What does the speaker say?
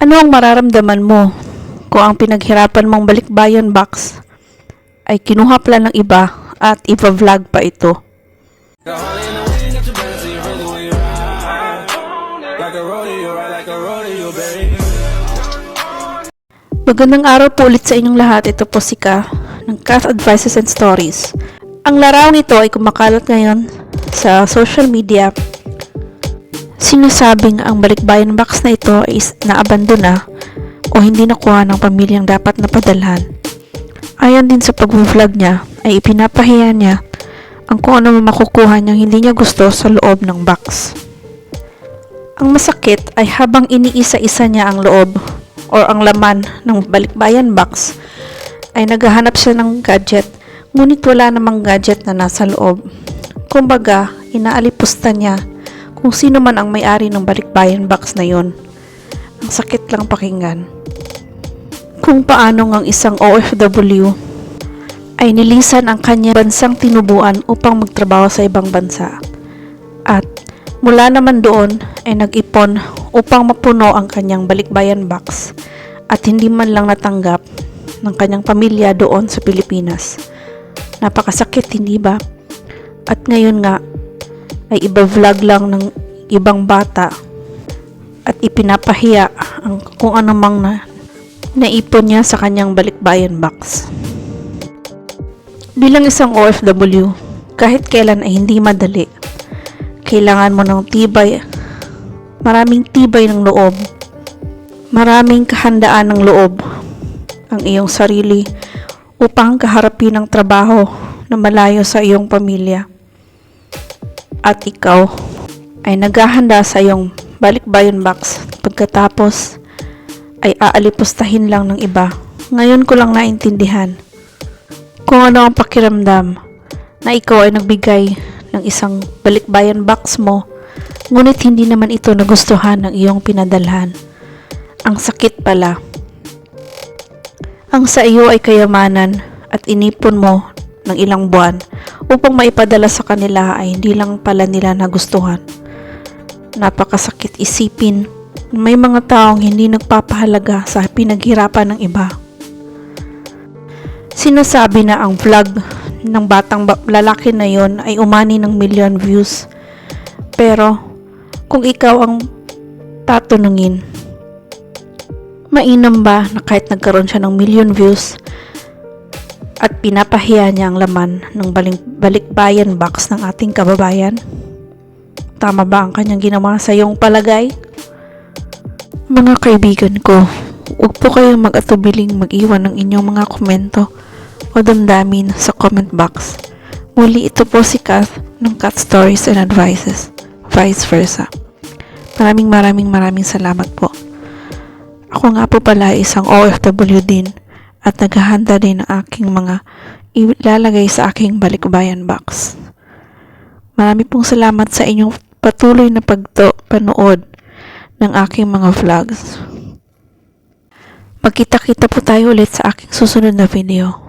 Ano ang mararamdaman mo kung ang pinaghirapan mong balikbayan box ay kinuha pala ng iba at ipa-vlog pa ito? Magandang araw po ulit sa inyong lahat. Ito po si Ka ng Kath Advices and Stories. Ang larawan nito ay kumakalat ngayon sa social media. Sinasabing ang balikbayan box na ito is naabandona o hindi nakuha ng pamilyang dapat napadalhan. Ayon din sa pag-vlog niya ay ipinapahiya niya ang kung ano makukuha niyang hindi niya gusto sa loob ng box. Ang masakit ay habang iniisa-isa niya ang loob or ang laman ng balikbayan box ay naghahanap siya ng gadget ngunit wala namang gadget na nasa loob. Kumbaga, inaalipusta niya kung sino man ang may-ari ng balikbayan box na yon. Ang sakit lang pakinggan. Kung paano ang isang OFW ay nilisan ang kanya bansang tinubuan upang magtrabaho sa ibang bansa. At mula naman doon ay nag-ipon upang mapuno ang kanyang balikbayan box at hindi man lang natanggap ng kanyang pamilya doon sa Pilipinas. Napakasakit, hindi ba? At ngayon nga ay iba-vlog lang ng ibang bata at ipinapahiya ang kung ano mang na, naipon niya sa kanyang balikbayan box. Bilang isang OFW, kahit kailan ay hindi madali. Kailangan mo ng tibay, maraming tibay ng loob, maraming kahandaan ng loob ang iyong sarili upang kaharapin ang trabaho na malayo sa iyong pamilya. At ikaw ay naghahanda sa iyong balikbayan box pagkatapos ay aalipustahin lang ng iba. Ngayon ko lang naintindihan kung ano ang pakiramdam na ikaw ay nagbigay ng isang balikbayan box mo ngunit hindi naman ito nagustuhan ng iyong pinadalhan. Ang sakit pala. Ang sa iyo ay kayamanan at inipon mo ng ilang buwan upang maipadala sa kanila ay hindi lang pala nila nagustuhan. Napakasakit isipin may mga taong hindi nagpapahalaga sa pinaghirapan ng iba. Sinasabi na ang vlog ng batang ba- lalaki na yon ay umani ng million views. Pero kung ikaw ang tatanungin, mainam ba na kahit nagkaroon siya ng million views at pinapahiya niya ang laman ng baling, balikbayan box ng ating kababayan? Tama ba ang kanyang ginawa sa iyong palagay? Mga kaibigan ko, huwag po kayong mag-atubiling mag-iwan ng inyong mga komento o damdamin sa comment box. Muli ito po si Kath ng Cat Stories and Advices, vice versa. Maraming maraming maraming salamat po. Ako nga po pala isang OFW din at naghahanda din ng aking mga ilalagay sa aking balikbayan box. Marami pong salamat sa inyong patuloy na pagto panood ng aking mga vlogs. Magkita-kita po tayo ulit sa aking susunod na video.